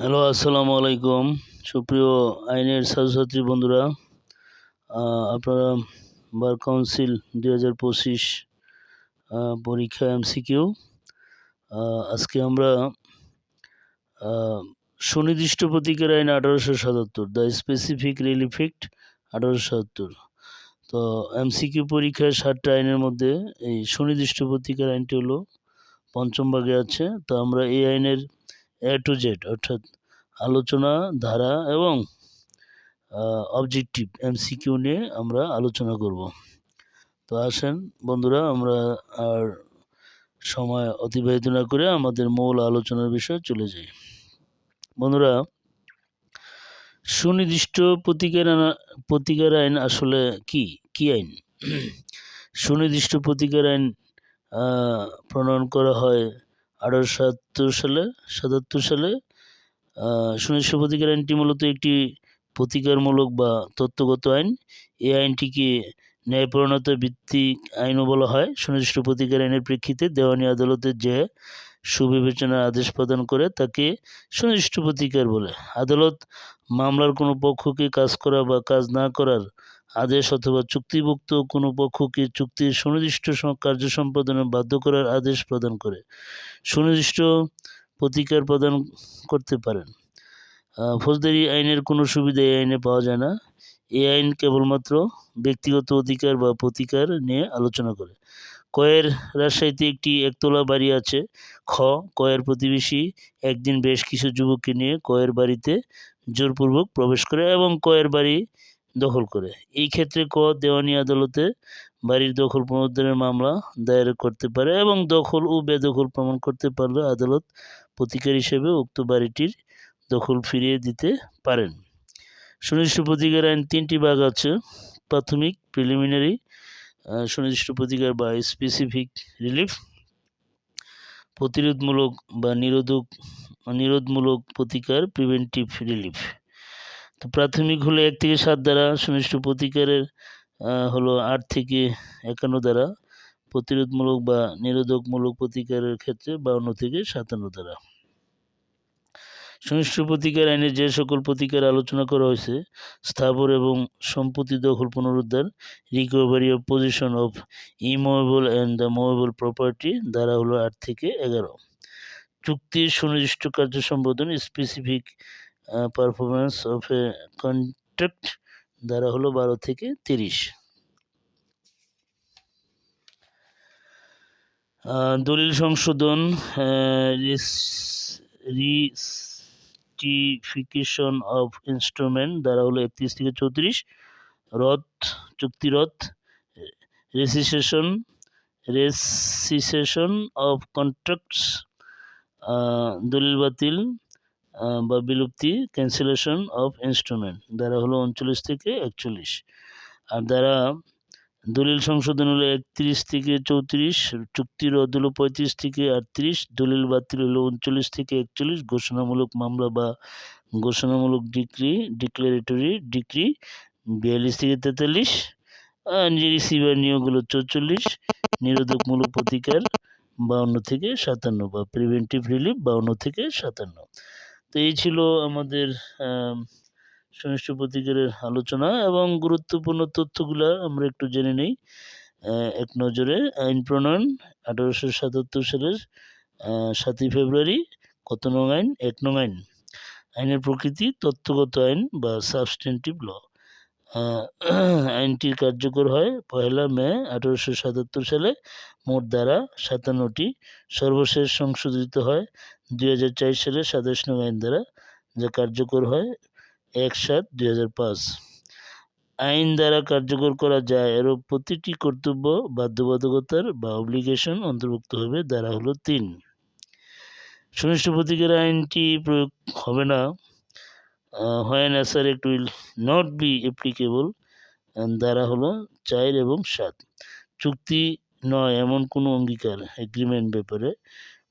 Hello, আসসালামু আলাইকুম। সুপ্রিয় আইনের ছাত্রছাত্রী বন্ধুরা আপনারা বার কাউন্সিল দুই হাজার পঁচিশ পরীক্ষা এমসিকিউ আজকে আমরা সুনির্দিষ্ট প্রতীকের আইন আঠারোশো সাতাত্তর, দ্য স্পেসিফিক রিলিফেক্ট আঠারোশো সাতাত্তর। তো এমসিকিউ পরীক্ষায় সাতটা আইনের মধ্যে এই সুনির্দিষ্ট প্রতীকের আইনটি হলো, পঞ্চম ভাগে আছে। তো আমরা এই আইনের এ টু জেড অর্থাৎ আলোচনা ধারা এবং অবজেক্টিভ এমসিকিউ নিয়ে আমরা আলোচনা করব। তো আসেন বন্ধুরা, আমরা আর সময় অতিবাহিত না করে আমাদের মূল আলোচনার বিষয়ে চলে যাই। বন্ধুরা, সুনির্দিষ্ট প্রতিকার প্রতিকার আইন আসলে কি? কি আইন? সুনির্দিষ্ট প্রতিকার আইন প্রণয়ন করা হয় আঠারোশো সাতাত্তর সালে সাতাত্তর সালে সুনির্দিষ্ট প্রতিকার আইনটি মূলত একটি প্রতিকারমূলক বা তত্ত্বগত আইন। এই আইনটিকে ন্যায়পরণতা ভিত্তিক আইনও বলা হয়। সুনির্দিষ্ট প্রতিকার আইনের প্রেক্ষিতে দেওয়ানি আদালতের যে সুবিবেচনার আদেশ প্রদান করে, তাকে সুনির্দিষ্ট প্রতিকার বলে। আদালত মামলার কোনো পক্ষকে কাজ করা বা কাজ না করার আদেশ অথবা চুক্তিভুক্ত কোনো পক্ষকে চুক্তির সুনির্দিষ্ট কার্য সম্পাদনে বাধ্য করার আদেশ প্রদান করে। সুনির্দিষ্ট প্রতিকার প্রদান করতে পারেন। ফৌজদারি আইনের কোনো সুবিধা এই আইনে পাওয়া যায় না। এই আইন কেবলমাত্র ব্যক্তিগত অধিকার বা প্রতিকার নিয়ে আলোচনা করে। কয়ের রাজশাহীতে একটি একতলা বাড়ি আছে। খ, কয়ের প্রতিবেশী একদিন বেশ কিছু যুবককে নিয়ে কয়ের বাড়িতে জোরপূর্বক প্রবেশ করে এবং কয়ের বাড়ি দখল করে। এই ক্ষেত্রে ক দেওয়ানি আদালতে বাড়ির দখল পুনরুদ্ধারের মামলা দায়ের করতে পারে এবং দখল ও বেদখল প্রমাণ করতে পারলে আদালত প্রতিকার হিসেবে উক্ত বাড়িটির দখল ফিরিয়ে দিতে পারেন। সুনির্দিষ্ট প্রতিকার আইন তিনটি ভাগ আছে। প্রাথমিক, প্রিলিমিনারি সুনির্দিষ্ট প্রতিকার বা স্পেসিফিক রিলিফ, প্রতিরোধমূলক বা নিরোধক, নিরোধমূলক প্রতিকার, প্রিভেন্টিভ রিলিফ। তো প্রাথমিক হলো এক থেকে সাত দ্বারা, সুনির্দিষ্ট প্রতিকারের হলো আট থেকে একান্ন দ্বারা, প্রতিরোধমূলক বা নিরোধকমূলক প্রতিকারের ক্ষেত্রে বাউন্ন থেকে সাতান্ন দ্বারা। সুনির্দিষ্ট প্রতিকার আইনে যে সকল প্রতিকার আলোচনা করা হয়েছে, স্থাবর এবং সম্পত্তি দখল পুনরুদ্ধার recovery of possession of immovable and the movable property দ্বারা হলো আট থেকে এগারো। চুক্তির সুনির্দিষ্ট কার্য সম্পাদন specific performance of a contract দ্বারা হলো বারো থেকে তিরিশ। দলিল সংশোধন রিস্টিফিকেশন অফ ইনস্ট্রুমেন্ট দ্বারা হলো একত্রিশ থেকে চৌত্রিশ। রদ চুক্তিরদ রেসিসেশন রেসিসেশন অফ কন্ট্রাক্টস দলিল বাতিল। বা বিলুপ্তি ক্যান্সেলেশন অফ ইনস্ট্রুমেন্ট দ্বারা হলো উনচল্লিশ থেকে একচল্লিশ। আর দ্বারা দলিল সংশোধন হলো একত্রিশ থেকে চৌত্রিশ, চুক্তির রদ হলো পঁয়ত্রিশ থেকে আটত্রিশ, দলিল বাতিল হলো উনচল্লিশ থেকে একচল্লিশ, ঘোষণামূলক মামলা বা ঘোষণামূলক ডিক্রি ডিক্লারেটরি ডিক্রি বিয়াল্লিশ থেকে তেতাল্লিশ রিসিভার নিয়োগ হলো চৌচল্লিশ, নিরোধকমূলক প্রতিকার বাউন্ন থেকে সাতান্ন বা প্রিভেন্টিভ রিলিফ বাউন্ন থেকে সাতান্ন। তো এই ছিল আমাদের আম, প্রতিকারের আলোচনা এবং গুরুত্বপূর্ণ তথ্যগুলো আমরা একটু জেনে নিই। এক নজরে আইন প্রণয়ন আঠারোশো সাতাত্তর সালের সাতই ফেব্রুয়ারি কত নং আইন? এক নং আইন। আইনের প্রকৃতি তত্ত্বগত আইন বা সাবস্টেন্টিভ ল আইনটি কার্যকর হয় পয়লা মে আঠারোশো সাতাত্তর সালে। মোট দ্বারা সাতান্নটি। সর্বশেষ সংশোধিত হয় দুই হাজার চার সালে সাতাশ নং আইন দ্বারা যা কার্যকর হয়, এক সাত দুই হাজার পাঁচ। আইন দ্বারা কার্যকর করা যায় এর প্রতিটি কর্তব্য বাধ্যবাধকতার বা অব্লিগেশন অন্তর্ভুক্ত হবে দ্বারা হলো তিন। সুনির্দিষ্ট প্রতিকার আইনটি প্রয়োগ হবে না। হয় when Acer it will not be applicable দ্বারা হলো চার এবং সাত। চুক্তি নয় এমন কোনো অঙ্গীকার এগ্রিমেন্ট ব্যাপারে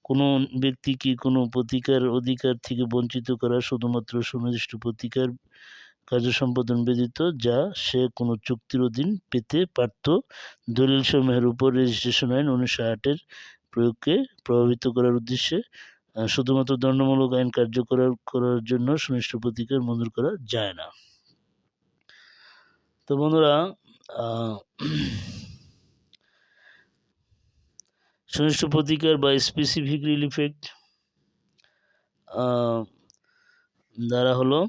কোনো ব্যক্তিকে কোনো প্রতিকার অধিকার থেকে বঞ্চিত করা শুধুমাত্র সুনির্দিষ্ট প্রতিকার কার্য সম্পাদন ব্যতীত, যা সে কোনো চুক্তির অধীন পেতে পারত। দলিল সমূহের উপর রেজিস্ট্রেশন আইন উনিশশো আটের প্রয়োগকে প্রভাবিত করার উদ্দেশ্যে শুধুমাত্র দণ্ডমূলক আইন কার্যকর করার জন্য সুনিষ্ঠ প্রতিকার মঞ্জুর করা যায় না। তো বন্ধুরা সুনিষ্ঠ প্রতিকার বা স্পেসিফিক রিলিফ অ্যাক্ট দ্বারা হলো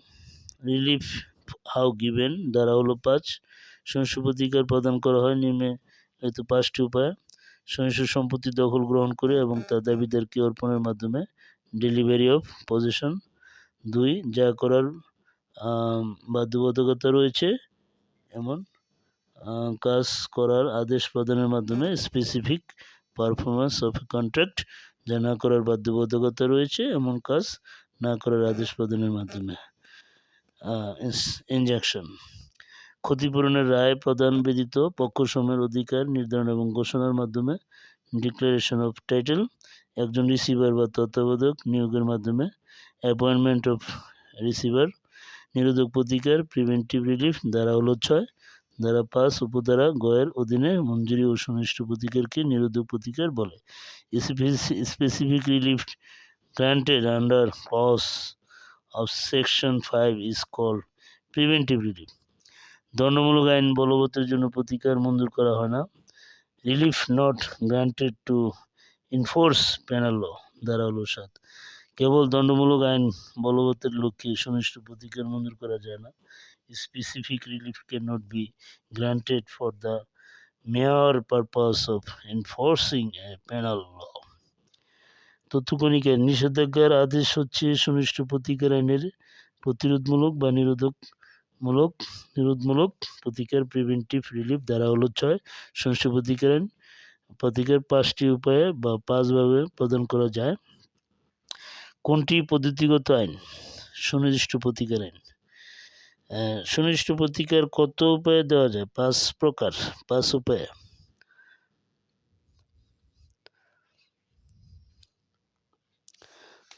রিলিফ হাউ গিভেন দ্বারা হলো পাঁচ সুনিষ্ঠ প্রতিকার প্রদান করা হয় নিম্নে হয়তো পাঁচটি উপায়। সুনিষ্ঠ সম্পত্তি দখল গ্রহণ করে এবং তার দাবিদারকে অর্পণের মাধ্যমে ডেলিভারি অফ পজিশন দুই, যা করার বাধ্যবাধকতা রয়েছে, এমন কাজ করার আদেশ প্রদানের মাধ্যমে স্পেসিফিক পারফরমেন্স অফ কন্ট্রাক্ট যা না করার বাধ্যবাধকতা রয়েছে, এমন কাজ না করার আদেশ প্রদানের মাধ্যমে। ইনজেকশন ক্ষতিপূরণের রায় প্রদান ব্যতীত পক্ষসমূহের অধিকার নির্ধারণ এবং ঘোষণার মাধ্যমে ডিক্লারেশন অফ টাইটেল একজন রিসিভার বা তত্ত্বাবধায়ক নিয়োগের মাধ্যমে অ্যাপয়েন্টমেন্ট অফ রিসিভার নিরোধক প্রতিকার প্রিভেন্টিভ রিলিফ দ্বারা হল ছয় দ্বারা পাঁচ উপধারা গয়ের অধীনে মঞ্জুরি ও সুনিষ্ঠ প্রতিকারকে নিরোধক প্রতিকার বলে। Specific relief granted under clause of section five is called preventive relief দণ্ডমূলক আইন বলবতের জন্য প্রতিকার মঞ্জুর করা হয় না। Relief not granted to enforce penal law দ্বারা হল সাত কেবল দণ্ডমূলক আইন বলবতের লক্ষ্যে সুনিষ্ঠ প্রতিকার মঞ্জুর করা যায় না। Relief cannot be granted for the mere purpose of enforcing a penal law তথ্যকণিকার নিষেধাজ্ঞার আদেশ হচ্ছে সুনিষ্ঠ প্রতিকার আইনের প্রতিরোধমূলক বা নিরোধকমূলক নিরোধমূলক প্রতিকার প্রিভেন্টিভ রিলিফ দ্বারা হলো ছয় সুনিষ্ঠ প্রতিকার আইন প্রতিকার পাঁচটি উপায়ে বা পাঁচভাবে প্রদান করা যায়। কোনটি পদ্ধতিগত আইন? সুনির্দিষ্ট প্রতিকার আইন আহ, সুনির্দিষ্ট প্রতিকার কত উপায়ে দেওয়া যায়? পাঁচ প্রকার পাঁচ উপায়ে।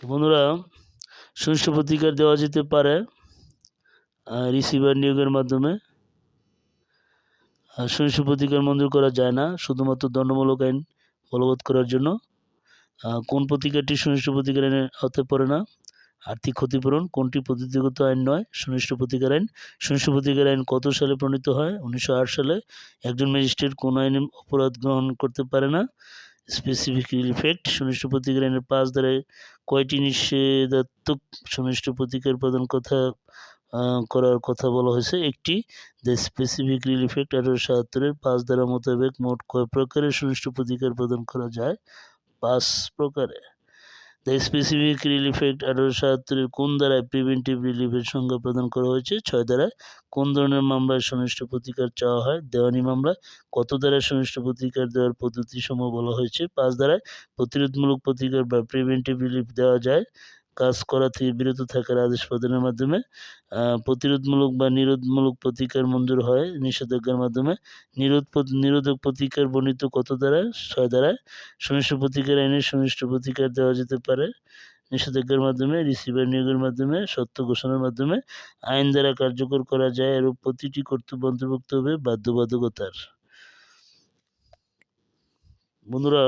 বন্ধুরা সুনির্দিষ্ট প্রতিকার দেওয়া যেতে পারে রিসিভার নিয়োগের মাধ্যমে। আর সুনির্দিষ্ট প্রতিকার মঞ্জুর করা যায় না শুধুমাত্র দণ্ডমূলক আইন বলবৎ করার জন্য। কোন প্রতিকারটি সুনির্দিষ্ট প্রতিকার আইনের হতে পারে না? আর্থিক ক্ষতিপূরণ কোনটি প্রতিযোগিত আইন নয়? সুনিষ্ঠ প্রতিকার আইন। সুনিষ্ঠ প্রতিকার আইন কত সালে প্রণীত হয়? উনিশশো আট সালে একজন ম্যাজিস্ট্রেট কোন আইনে অপরাধ গ্রহণ করতে পারে না? স্পেসিফিক ইফেক্ট সুনির্দিষ্ট প্রতিকার আইনের পাঁচ ধারায় কয়টি নিষেধাত্মক সুনির্দিষ্ট প্রতিকার প্রদান কথা করার কথা বলা হয়েছে? একটি দ্য স্পেসিফিক রিলিফ অ্যাক্ট আঠারোশো সাতাত্তরের পাঁচ ধারা মোতাবেক মোট কয় প্রকারের সুনির্দিষ্ট প্রতিকার প্রদান করা যায়? পাঁচ প্রকারে দ্য স্পেসিফিক রিলিফ অ্যাক্ট আঠারোশো সাতাত্তরের কোন ধারায় প্রিভেন্টিভ রিলিফের সংজ্ঞা প্রদান করা হয়েছে? ছয় ধারায় কোন ধরনের মামলায় সুনির্দিষ্ট প্রতিকার চাওয়া হয়? দেওয়ানি মামলা কত ধারায় সুনির্দিষ্ট প্রতিকার দেওয়ার পদ্ধতি সমূহ বলা হয়েছে? পাঁচ ধারায় প্রতিরোধমূলক প্রতিকার বা প্রিভেন্টিভ রিলিফ দেওয়া যায়? কাজ করা থেকে বিরত থাকার আদেশ প্রদানের মাধ্যমে প্রতিরোধমূলক বা নিরোধমূলক প্রতিকার মঞ্জুর হয়। নিষেধাজ্ঞার মাধ্যমে নিরোধ নিরোধক প্রতিকার বর্ণিত কত দ্বারা? ছয় দ্বারায় সুনির্দিষ্ট প্রতিকার আইনে সুনির্দিষ্ট প্রতিকার দেওয়া যেতে পারে। নিষেধাজ্ঞার মাধ্যমে, রিসিভার নিয়োগের মাধ্যমে, সত্য ঘোষণার মাধ্যমে আইন দ্বারা কার্যকর করা যায় এরূপ প্রতিটি কর্তব্য অন্তর্ভুক্ত হবে বাধ্যবাধকতার। বন্ধুরা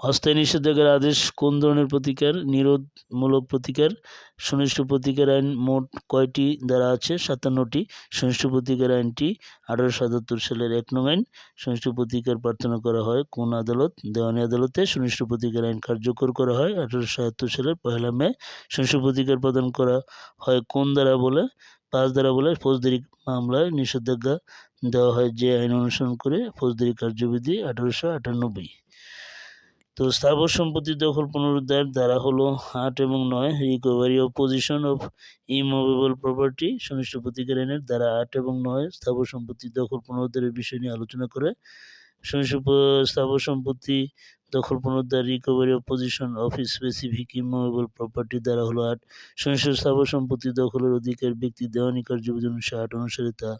হস্তায় নিষেধাজ্ঞার আদেশ কোন ধরনের প্রতিকার? নিরোধমূলক প্রতিকার? সুনিষ্ঠ প্রতিকার আইন মোট কয়টি দ্বারা আছে? সাতান্নটি। সুনিষ্ঠ প্রতিকার আইনটি আঠারোশো সাতাত্তর সালের এক নং আইন। সুনিষ্ঠ প্রতিকার প্রার্থনা করা হয় কোন আদালত? দেওয়ানি আদালতে সুনিষ্ঠ প্রতিকার আইন কার্যকর করা হয় আঠারোশো সাতাত্তর সালের পহেলা মে। সুনিষ্ঠ প্রতিকার প্রদান করা হয় কোন দ্বারা বলে? পাঁচ দ্বারা বলে ফৌজদারি মামলায় নিষেধাজ্ঞা দেওয়া হয় যে আইন অনুসরণ করে ফৌজদারি কার্যবিধি আঠারোশো আটানব্বই। তো স্থাবর সম্পত্তি দখল পুনরুদ্ধার দ্বারা হলো আট এবং নয় recovery of possession of immovable property সুনিষ্ঠ প্রতিকার আইনের দ্বারা আট এবং নয় স্থাবর সম্পত্তি দখল পুনরুদ্ধারের বিষয় নিয়ে আলোচনা করে সুনিষ্ঠ স্থাবর সম্পত্তি দখল পুনরুদ্ধার recovery of possession of specific immovable property দ্বারা হলো আট। সুনিষ্ঠ স্থাবর সম্পত্তি দখলের অধিকার ব্যক্তি দেওয়ানি কার্যবিধি উনিশশো আট অনুসারে তা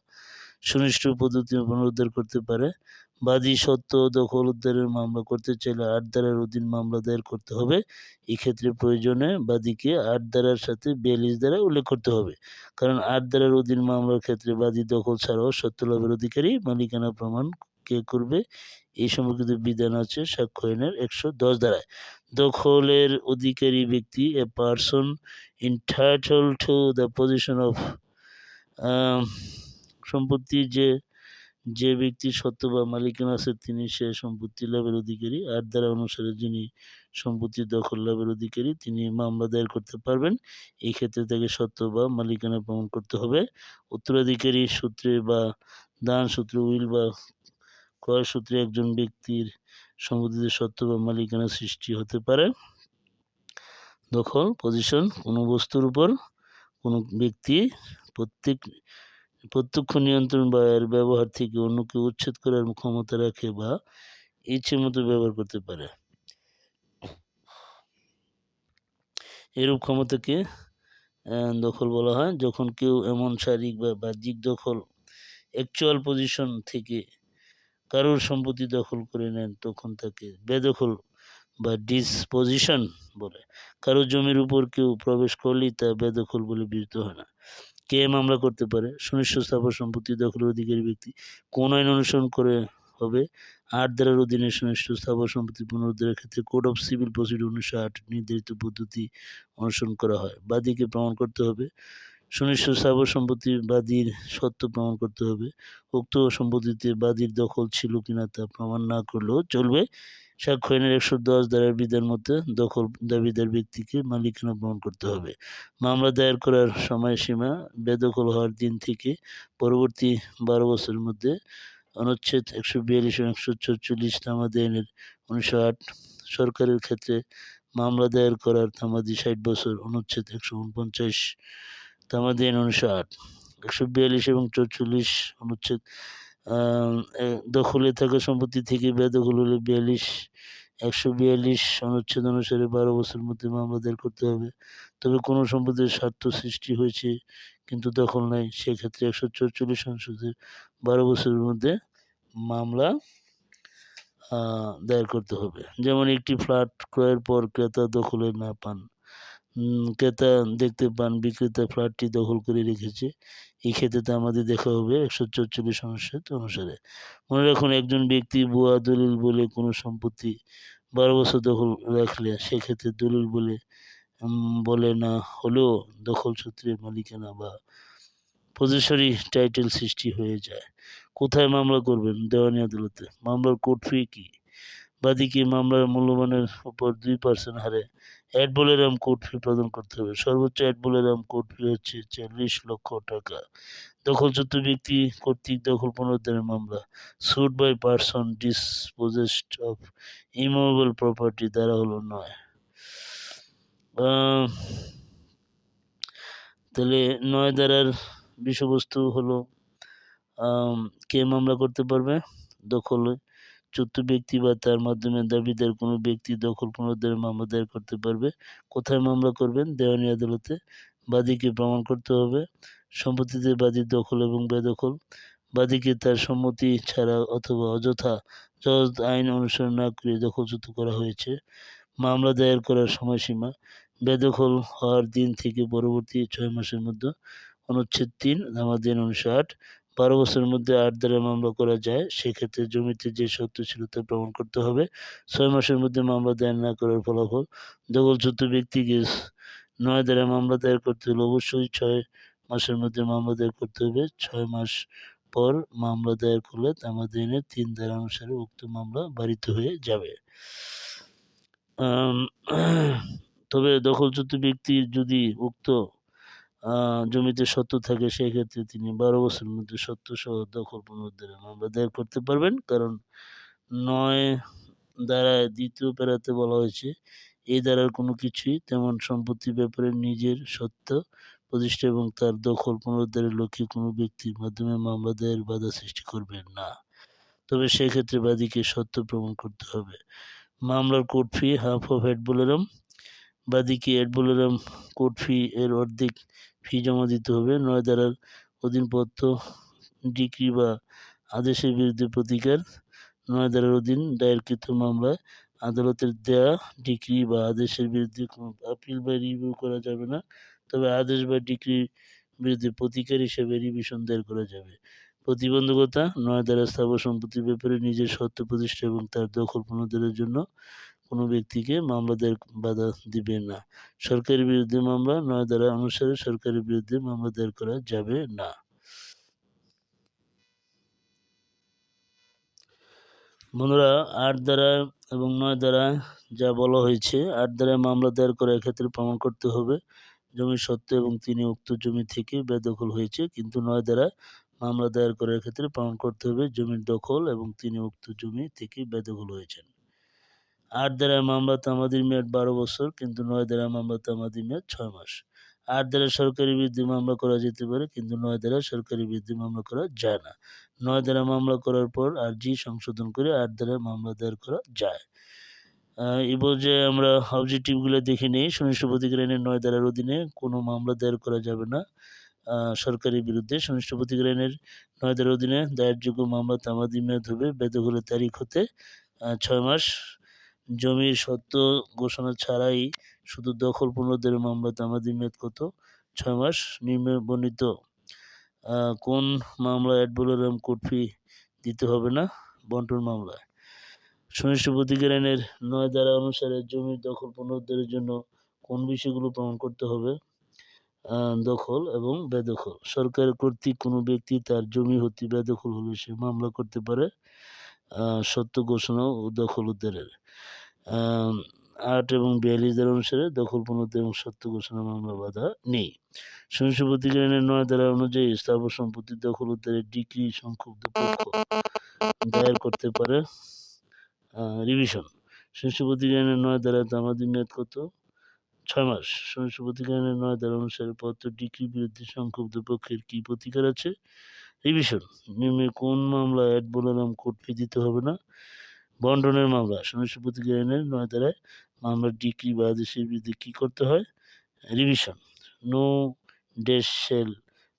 সুনিষ্ঠ পদ্ধতি পুনরুদ্ধার করতে পারে। বাদী সত্য দখল উদ্ধারের মামলা করতে চাইলে আট ধারার অধীন মামলা দায়ের করতে হবে। এক্ষেত্রে প্রয়োজনে বাদীকে আট ধারার সাথে বিয়াল্লিশ ধারা উল্লেখ করতে হবে। কারণ আট ধারার অধীন মামলার ক্ষেত্রে বাদী দখল ছাড়াও সত্য লাভের অধিকারী মালিকানা প্রমাণ কে করবে? এই সম্পর্কিত বিধান আছে সাক্ষ্য আইনের একশো দশ ধারায়। দখলের অধিকারী ব্যক্তি a person entitled to the possession of সম্পত্তি যে যে ব্যক্তির সত্ত্ব বা মালিকানা আছে, তিনি সে সম্পত্তি লাভের অধিকারী। আর দ্বারা অনুসারে যিনি সম্পত্তি দখল লাভের অধিকারী, তিনি মামলা দায়ের করতে পারবেন। এই ক্ষেত্রে তাকে সত্ত্ব বা মালিকানা প্রমাণ করতে হবে। উত্তরাধিকারী সূত্রে বা দান সূত্রে, উইল বা ক্রয় সূত্রে একজন ব্যক্তির সম্পত্তিতে সত্ত্ব বা মালিকানা সৃষ্টি হতে পারে। দখল, পজিশন, কোনো বস্তুর উপর কোনো ব্যক্তি প্রত্যেক প্রত্যক্ষ নিয়ন্ত্রণ বা এর ব্যবহার থেকে অন্যকে উচ্ছেদ করার ক্ষমতা রাখে বা ইচ্ছে মতো ব্যবহার করতে পারে। এরূপ ক্ষমতাকে দখল বলা হয়। যখন কেউ এমন শারীরিক বা বাহ্যিক দখল অ্যাকচুয়াল পজিশন থেকে কারোর সম্পত্তি দখল করে নেন, তখন তাকে বেদখল বা ডিসপোজিশন বলে। কারও জমির উপর কেউ প্রবেশ করলেই তা বেদখল বলে বিবেচিত হয় না। কে মামলা করতে পারে। সুনিশ্চিত স্থাপন সম্পত্তি দখলের অধিকারী ব্যক্তি কোন আইন অনুসরণ করে হবে? আট ধারার অধীনে সুনিশ্চিত স্থাবর সম্পত্তি পুনরুদ্ধারের ক্ষেত্রে কোড অফ সিভিল প্রসিডিউর উনিশশো আট নির্ধারিত পদ্ধতি অনুসরণ করা হয়। বাদীকে প্রমাণ করতে হবে। সুনিশ্চিত স্থাবর সম্পত্তি বাদীর সত্য প্রমাণ করতে হবে। উক্ত সম্পত্তিতে বাদীর দখল ছিল কিনা তা প্রমাণ না করলেও চলবে। সাক্ষ্য একশো দশ ধারার বিধান মতে দখল দাবিদার ব্যক্তিকে মালিকানা প্রমাণ করতে হবে। মামলা দায়ের করার সময়সীমা বেদখল হওয়ার দিন থেকে পরবর্তী বারো বছরের মধ্যে অনুচ্ছেদ একশো বিয়াল্লিশ এবং একশো চল্লিশ তামাদি আইনের উনিশশো আট সরকারের ক্ষেত্রে মামলা দায়ের করার তামাদি ষাট বছর, অনুচ্ছেদ একশো উনপঞ্চাশ তামাদি আইন উনিশশো আট একশো বিয়াল্লিশ এবং চৌচল্লিশ অনুচ্ছেদ দখলে থাকা সম্পত্তি থেকে বেদখল হলে বিয়াল্লিশ, একশো বিয়াল্লিশ অনুচ্ছেদ অনুসারে বারো বছরের মধ্যে মামলা দায়ের করতে হবে। তবে কোনো সম্পত্তির স্বার্থ সৃষ্টি হয়েছে কিন্তু দখল নাই। সেক্ষেত্রে একশো চৌচল্লিশ সংসদের বারো বছরের মধ্যে মামলা দায়ের করতে হবে। যেমন একটি ফ্ল্যাট ক্রয়ের পর ক্রেতা দখলে না পান। ক্রেতা দেখতে পান, বিক্রেতা ফ্ল্যাটটি দখল করে রেখেছে। এই ক্ষেত্রে আমাদের দেখা হবে একশো চল্লিশ অনুচ্ছেদ অনুসারে। মনে রাখুন, একজন ব্যক্তি ভুয়া দলিল বলে কোনো সম্পত্তি বারো বছর দখল রাখলে, সেক্ষেত্রে দলিল বলে বলে না হলেও দখল সূত্রে মালিকানা বা পজিশরি টাইটেল সৃষ্টি হয়ে যায়। কোথায় মামলা করবেন? দেওয়ানি আদালতে। মামলার কোর্ট ফি কী? বাদীকে মামলার মূল্যমানের উপর দুই পার্সেন্ট হারে অ্যাডবোলেরাম কোর্ট ফি প্রদান করতে হবে। সর্বোচ্চ অ্যাডবোলেরাম কোর্ট ফি হচ্ছে চল্লিশ লক্ষ টাকা। দখলযুক্ত ব্যক্তি কর্তৃক দখল পুনরুদ্ধারের মামলা। Suit by person dispossessed of immovable property দ্বারা হলো নয়। তাহলে নয় দ্বারার বিষয়বস্তু হলো কে মামলা করতে পারবে? দখল চতুর্থ ব্যক্তি বা তার মাধ্যমে দাবিদার কোনো ব্যক্তি দখল পুনরুদ্ধারের মামলা দায়ের করতে পারবে। কোথায় মামলা করবেন? দেওয়ানি আদালতে। বাদীকে প্রমাণ করতে হবে। সম্পত্তিতে বাদীর দখল এবং বেদখল। বাদীকে তার সম্মতি ছাড়া অথবা অযথা জজ আইন অনুসরণ না করে দখলচ্যুত করা হয়েছে। মামলা দায়ের করার সময়সীমা। বেদখল হওয়ার দিন থেকে পরবর্তী ছয় মাসের মধ্যে অনুচ্ছেদ তিন ধামাদিন উনিশশো আট। বারো বছরের মধ্যে আট দ্বারা মামলা করা যায়, সেক্ষেত্রে জমিতে যে সত্য ছিল তা প্রমাণ করতে হবে। ছয় মাসের মধ্যে মামলা দায়ের না করার ফলাফল দখলচ্যুত ব্যক্তিকে নয় দ্বারা মামলা দায়ের করতে হলে অবশ্যই ছয় মাসের মধ্যে মামলা দায়ের করতে হবে। ছয় মাস পর মামলা দায়ের করলে তামাদিনের তিন ধারা অনুসারে উক্ত মামলা বাড়িতে হয়ে যাবে। তবে দখলচ্যুত ব্যক্তি যদি উক্ত জমিতে সত্য থাকে, সেক্ষেত্রে তিনি বারো বছরের মধ্যে সত্য সহ দখল পুনরুদ্ধারের মামলা দায়ের করতে পারবেন। কারণ নয় দ্বারায় দ্বিতীয় প্যারাতে বলা হয়েছে, এই দ্বারার কোনো কিছুই তেমন সম্পত্তির ব্যাপারে নিজের সত্য প্রতিষ্ঠা এবং তার দখল পুনরুদ্ধারের লক্ষ্যে কোনো ব্যক্তির মাধ্যমে মামলা দায়ের বাধা সৃষ্টি করবে না। তবে সেক্ষেত্রে বাদীকে সত্য প্রমাণ করতে হবে। মামলার court fee half of ad valorem, বাদীকে ad valorem court fee এর অর্ধেক ফি জমা দিতে হবে, নয় ধারার অধীনপত্র ডিক্রি বা আদেশের বিরুদ্ধে প্রতিকার, নয় ধারার অধীন দায়েরকৃত মামলায় আদালতের দেয়া ডিক্রি বা আদেশের বিরুদ্ধে আপিল বা রিভিউ করা যাবে না, তবে আদেশ বা ডিক্রির বিরুদ্ধে প্রতিকার হিসেবে রিভিশন দায়ের করা যাবে। প্রতিবন্ধকতা, নয় দ্বারা স্থাবর সম্পত্তির ব্যাপারে নিজের সত্য প্রতিষ্ঠা এবং তার দখল পুনরুদ্ধারের জন্য কোনো ব্যক্তিকে মামলা দায়ের বাধা দিবে না। সরকারের বিরুদ্ধে মামলা নয় দ্বারা অনুসারে সরকারের বিরুদ্ধে মামলা দায়ের করা যাবে না। বন্ধুরা, আট দ্বারা এবং নয় দ্বারা যা বলা হয়েছে, আট দ্বারা মামলা দায়ের করার ক্ষেত্রে প্রমাণ করতে হবে। জমির সত্ত্ব এবং তিনি উক্ত জমি থেকে বেদখল হয়েছে, কিন্তু নয় দ্বারা মামলা দায়ের করার ক্ষেত্রে প্রমাণ করতে হবে জমির দখল এবং তিনি উক্ত জমি থেকে বেদখল হয়েছেন। আট দ্বারা মামলা তামাদির মেয়াদ বারো বছর, কিন্তু নয় দ্বারা মামলা তামাদির মেয়াদ ছয় মাস। আট দ্বারা সরকারি বিরুদ্ধে মামলা করা যেতে পারে, কিন্তু নয় দ্বারা সরকারি বিরুদ্ধে মামলা করা যায় না। নয় দ্বারা মামলা করার পর আর্জি সংশোধন করে আট দ্বারা মামলা দায়ের করা যায়। এই পর্যায়ে আমরা অবজেক্টিভগুলো দেখে নিই। সুনিষ্ট প্রতিকার আইনের নয় ধারার অধীনে কোনো মামলা দায়ের করা যাবে না। সরকারের বিরুদ্ধে সুনিষ্ট প্রতিকার আইনের নয় ধারার অধীনে দায়েরযোগ্য মামলা তামাদি মেয়াদ হবে। বেদখলের তারিখ হতে ছয় মাস। জমির সত্য ঘোষণা ছাড়াই শুধু দখল পুনরুদ্ধারের মামলা তামাদি মেয়াদ কত? ছয় মাস নিম্নে বর্ণিত। কোন মামলা অ্যাডভোলোরাম কোর্ট ফি দিতে হবে না? বন্টন মামলায়। সুনিশ্চিত প্রতিকার আইনের নয় ধারা অনুসারে জমির দখল পুনরুদ্ধারের জন্য কোন বিষয়গুলো প্রমাণ করতে হবে? দখল এবং বেদখল। সরকার কর্তৃক কোনো ব্যক্তি তার জমি হতে বেদখল হলে সে মামলা করতে পারে। সত্য ঘোষণা ও দখল উদ্ধারের। আট এবং বিয়াল্লিশ ধারা অনুসারে দখল পুনরুদ্ধার এবং সত্য ঘোষণা মামলা বাধা নেই। সুনিশ্চিত প্রতিকার নয় ধারা অনুযায়ী স্থাবর সম্পত্তি দখল উদ্ধারের ডিগ্রি সংক্ষুব্ধ পক্ষ দায়ের করতে পারে রিভিশন। শীর্ষপতি জ্ঞানের নয় দ্বারা দামাদি মেয়াদ কত? ছয় মাস। শীর্ষপতি জ্ঞানের নয় দ্বারা অনুসারে পত্র ডিগ্রির বিরুদ্ধে সংক্ষুব্ধ পক্ষের কি প্রতিকার আছে? রিভিশন মিমি কোন মামলা অ্যাড বলেলাম কোর্ট ফি দিতে হবে না। বন্টনের মামলা সমস্যা প্রতিক্রিয়া আইনের নয় তারা মামলা ডিগ্রি বা আদেশের বিরুদ্ধে কী করতে হয়? Revision no does shall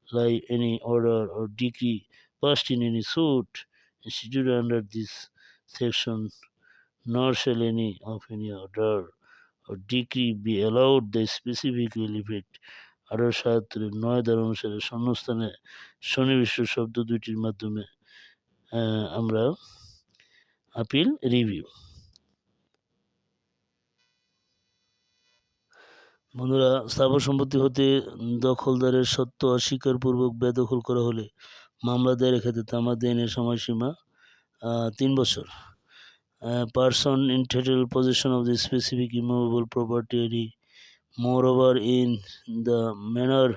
lie any order or decree first in any suit institute under this section nor shall any of any order or decree be allowed the specific relief act আঠারো সাহাত্তরের নয় ধারা অনুসারে শূন্যস্থানে সন্নিবিষ্ট শব্দ দুইটির মাধ্যমে আমরা আপিল রিভিউ। বন্ধুরা, স্থাবর সম্পত্তি হতে দখলদারের সত্য অস্বীকারপূর্বক বেদখল করা হলে মামলা দায়ের ক্ষেত্রে তামাদ দেনের সময়সীমা তিন বছর। Person entitle possession of the specific immovable property moreover, in the manner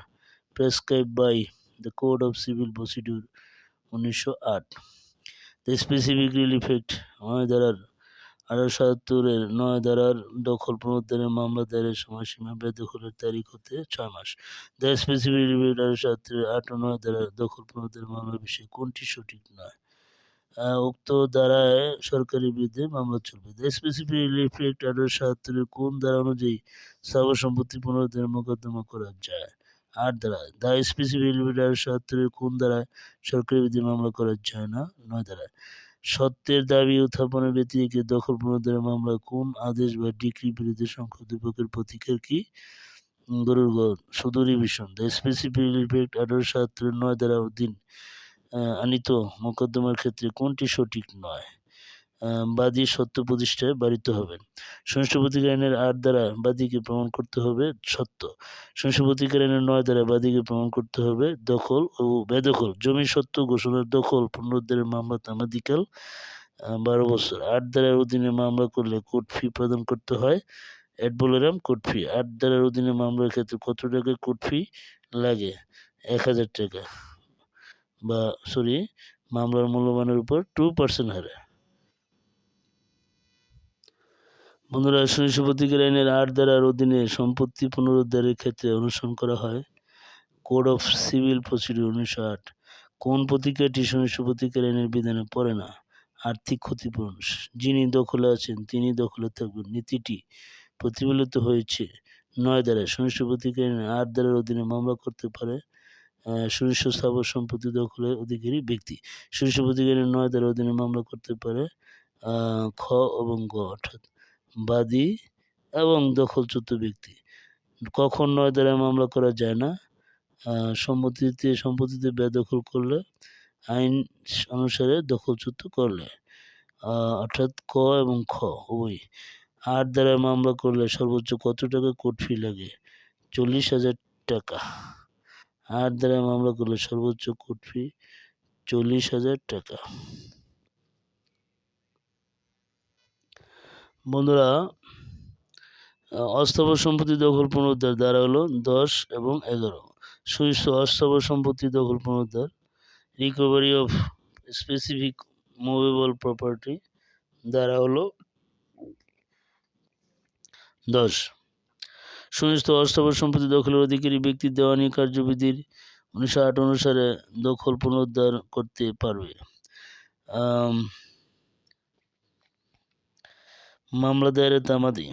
prescribed by the Code of Civil Procedure, উনিশশো আট দ্য স্পেসিফিক রিলিফ অ্যাক্ট নয় ধারার আঠারোশো সাতাত্তরের নয় ধারার দখল পুনরুদ্ধারের মামলা দায়েরের সময়সীমা বেদখলের তারিখ হতে ছয় মাস। দ্য স্পেসিফিক রিলিফ আঠারোশো সাতাত্তরের আট নয় ধারার দখল পুনরুদ্ধারের মামলার বিষয়ে কোনটি সঠিক নয়? উক্ত দ্বারায় সরকারের বিরুদ্ধে মামলা চলবে। দ্য স্পেসিফিক অ্যাক্ট আঠারোশো কোন ধারা অনুযায়ী স্থাবর সম্পত্তি পুনরুদ্ধারের মোকদ্দমা করা যায়? আট দ্বারা দ্য স্পেসিফিক রিলিফ আঠারোশো সাতাত্তরের কোন দ্বারায় সরকারি বিরুদ্ধে মামলা করা যায় না? নয় দ্বারায় সত্যের দাবি উত্থাপনের ব্যক্তিকে দখল পুনরুদ্ধারের মামলায় কোন আদেশ বা ডিগ্রি বিরুদ্ধে সংক্ষুব্ধ পক্ষের প্রতিকার কি? গরুর গড় শুধু রিভিশন দ্য স্পেসিফিক অ্যাক্ট আঠারোশো সাতাত্তরের নয় দ্বারা অধীন আনিত মোকদ্দমার ক্ষেত্রে কোনটি সঠিক নয়? বাদী সত্য প্রতিষ্ঠায় বাড়িত হবেন। সুনিষ্ট আইনের আট দ্বারা বাদীকে প্রমাণ করতে হবে সত্য। সুনিষ্ট আইনের নয় দ্বারা বাদীকে প্রমাণ করতে হবে দখল ও বেদখল। জমি সত্য ঘোষণার দখল পুনরুদ্ধারের মামলা তামাদিকাল বারো বছর। আট দ্বারার অধীনে মামলা করলে কোর্ট ফি প্রদান করতে হয়। Ad valorem court fee. আট দ্বারার অধীনে মামলার ক্ষেত্রে কত টাকা কোর্ট ফি লাগে? এক হাজার টাকা। বা সরি, মামলার মূল্যমানের উপর টু পার্সেন্ট হারে। বন্ধুরা প্রতিকার আইনের আট ধারার অধীনে সম্পত্তি পুনরুদ্ধারের ক্ষেত্রে অনুসরণ করা হয়। কোড অফ সিভিল প্রসিডিউর উনিশশো আট কোন প্রতিক্রিয়াটি প্রতিকার আইনের বিধানে পড়ে না। আর্থিক ক্ষতিপূরণ, যিনি দখলে আছেন তিনি দখলে থাকবেন। নীতিটি প্রতিফলিত হয়েছে নয় দ্বারায় সুনিশ্চিত প্রতিকার আইনের আট ধারার অধীনে মামলা করতে পারে সুনিশ্চ স্থাবর সম্পত্তি দখলের অধিকারী ব্যক্তি। সুনিশ্চ অধিকারীর নয় দ্বারা অধীনে মামলা করতে পারে খ এবং গ, অর্থাৎ বাদী এবং দখলচ্যুত ব্যক্তি। কখন নয় দ্বারা মামলা করা যায় না? সম্পত্তিতে সম্পত্তিতে বেদখল করলে, আইন অনুসারে দখলচ্যুত করলে অর্থাৎ ক এবং খ উভয় আট দ্বারা মামলা করলে সর্বোচ্চ কত টাকা কোর্ট ফি লাগে? চল্লিশ হাজার টাকা। আট দ্বারা মামলা করলে সর্বোচ্চ কোর্ট ফি চল্লিশ হাজার টাকা। বন্ধুরা, অস্থাবর সম্পত্তি দখল পুনরুদ্ধার দ্বারা হলো দশ এবং এগারো। সুস্থ অস্থাবর সম্পত্তি দখল পুনরুদ্ধার recovery of specific movable property দ্বারা হলো দশ। সুনিশ্চিত অস্থাবর সম্পত্তি দখলের অধিকারী ব্যক্তি দেওয়ানি কার্যবিধির উনিশশো আট অনুসারে দখল পুনরুদ্ধার করতে পারবে। মামলা দায়েরের তামাদি।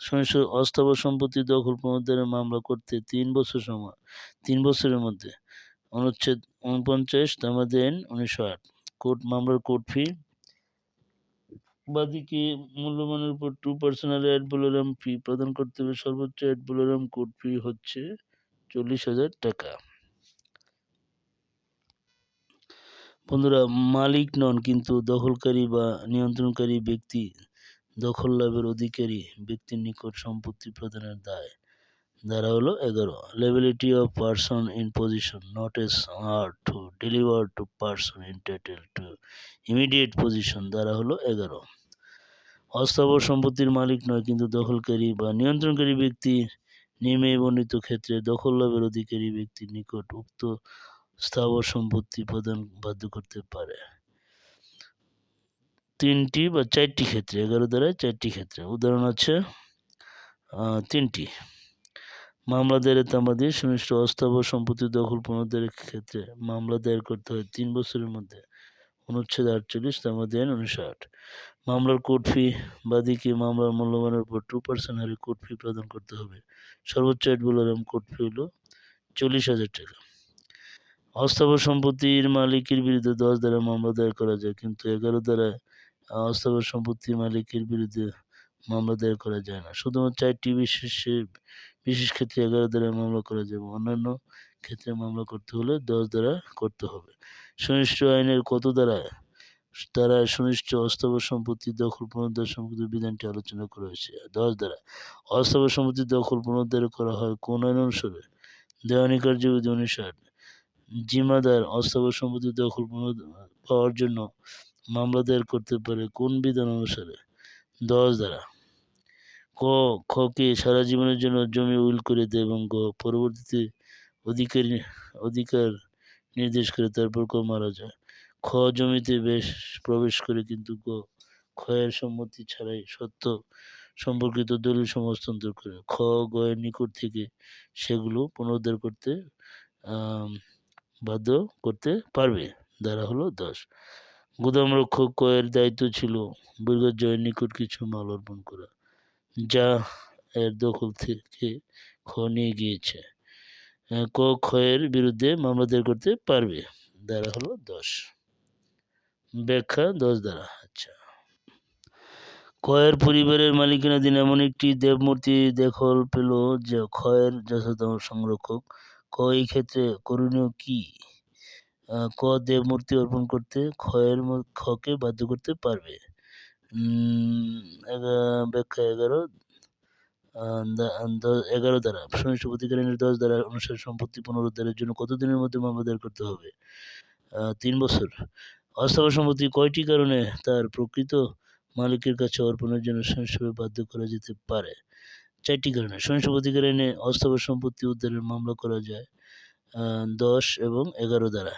সুনিশ্চিত অস্থাবর সম্পত্তি দখল পুনরুদ্ধারের মামলা করতে তিন বছর সময়, তিন বছরের মধ্যে। অনুচ্ছেদ উনপঞ্চাশ, তামাদি আইন উনিশশো আট। কোর্ট, মামলার কোর্ট ফি বাদীকে মূল্যমানের উপর two percent ad valorem fee প্রদান করতে হবে, সর্বোচ্চ অ্যাড বলোরাম কোর্ট ফি হচ্ছে চল্লিশ হাজার টাকা। বন্ধুরা, মালিক নন কিন্তু দখলকারী বা নিয়ন্ত্রণকারী ব্যক্তি, দখল লাভের অধিকারী ব্যক্তির নিকট সম্পত্তি প্রদানের দায়। ধারা হলো এগারো liability of person in possession not as are to deliver to person entitle to immediate possession দ্বারা হলো এগারো। অস্থাবর সম্পত্তির মালিক নয়, কিন্তু দখলকারী বা নিয়ন্ত্রণকারী ব্যক্তি নিয়মে বর্ণিত ক্ষেত্রে দখল লাভের অধিকারী ব্যক্তির নিকট উক্ত স্থাবর সম্পত্তি প্রদান বাধ্য করতে পারে। তিনটি বা চারটি ক্ষেত্রে, এগারো দ্বারা চারটি ক্ষেত্রে। উদাহরণ আছে তিনটি। মামলা দায়েরের তামাদি সুনিশ্চিত অস্থাবর সম্পত্তি দখল পুনরুদ্ধারের ক্ষেত্রে মামলা দায়ের করতে হয় তিন বছরের মধ্যে। অনুচ্ছেদ আটচল্লিশ তামাদি আইন উনিশশো আট মামলার কোর্ট ফি বাদীকে মামলার মূল্যমানের উপর টু পার্সেন্ট হারে কোর্ট ফি প্রদান করতে হবে। সর্বোচ্চ বলরাম কোর্ট ফি হলো চল্লিশ হাজার টাকা। অস্থাবর সম্পত্তির মালিকের বিরুদ্ধে দশ দ্বারা মামলা দায়ের করা যায়, কিন্তু এগারো দ্বারা অস্থাবর সম্পত্তির মালিকের বিরুদ্ধে মামলা দায়ের করা যায় না। শুধুমাত্র চারটি বিশেষে, বিশেষ ক্ষেত্রে এগারো দ্বারা মামলা করা যাবে অন্যান্য ক্ষেত্রে মামলা করতে হলে দশ দ্বারা করতে হবে। সুনিশ্চিত আইনের কত দ্বারা দ্বারা সুনিষ্ঠ অস্থাবর সম্পত্তি দখল পুনরুদ্ধার সম্পত্তির বিধানটি আলোচনা করা হয়েছে। দশ দ্বারা, অস্থাবর সম্পত্তি দখল পুনরুদ্ধার করা হয় কোন আইন অনুসারে? দেওয়ানি কার্যবিধি আট জিম্মাদার অস্থাবর সম্পত্তি দখল পাওয়ার জন্য মামলা দায়ের করতে পারে কোন বিধান অনুসারে? দশ দ্বারা, ক খকে সারা জীবনের জন্য জমি উইল করে দেয় এবং গ, পরবর্তীতে অধিকারী, অধিকার নির্দেশ করে তারপর ক মারা যায়। খ জমিতে বেশ প্রবেশ করে কিন্তু গ ক্ষয়ের সম্মতি ছাড়াই সত্য সম্পর্কিত দলিল সমূহ হস্তান্তর করে। খ গয়ের নিকট থেকে সেগুলো পুনরুদ্ধার করতে বাধ্য করতে পারবে। দ্বারা হলো দশ। গুদাম রক্ষক কয়ের দায়িত্ব ছিল বীরগঞ্জ জয়ের নিকট কিছু মাল অর্পণ করা, যা এর দখল থেকে খ নিয়ে গিয়েছে। ক ক্ষয়ের বিরুদ্ধে মামলা দায়ের করতে পারবে। দ্বারা হলো দশ। ব্যাখ্যা দশ দ্বারা আচ্ছা। ক্ষয়ের পরিবারের মালিকানাধীন এমন একটি দেবমূর্তি দখল পেল যে ক্ষয়ের যথাযথ সংরক্ষক। ক এই ক্ষেত্রে করণীয় কি? ক দেবমূর্তি অর্পণ করতে ক্ষয়ের খকে বাধ্য করতে পারবে? ব্যাখ্যা এগারো। এগারো দ্বারা সুনিশ্চিত অধিকারীর দশ দ্বারা অনুসারে সম্পত্তি পুনরুদ্ধারের জন্য কতদিনের মধ্যে মামলা দায়ের করতে হবে? তিন বছর। অস্থাবর সম্পত্তি কয়টি কারণে তার প্রকৃত মালিকের কাছে অর্পণের জন্য সুনিশ্চিতভাবে বাধ্য করা যেতে পারে? চারটি কারণে সুনিশ্চিত অধিকার এনে অস্থাবর সম্পত্তি উদ্ধারের মামলা করা যায় দশ এবং এগারো দ্বারা।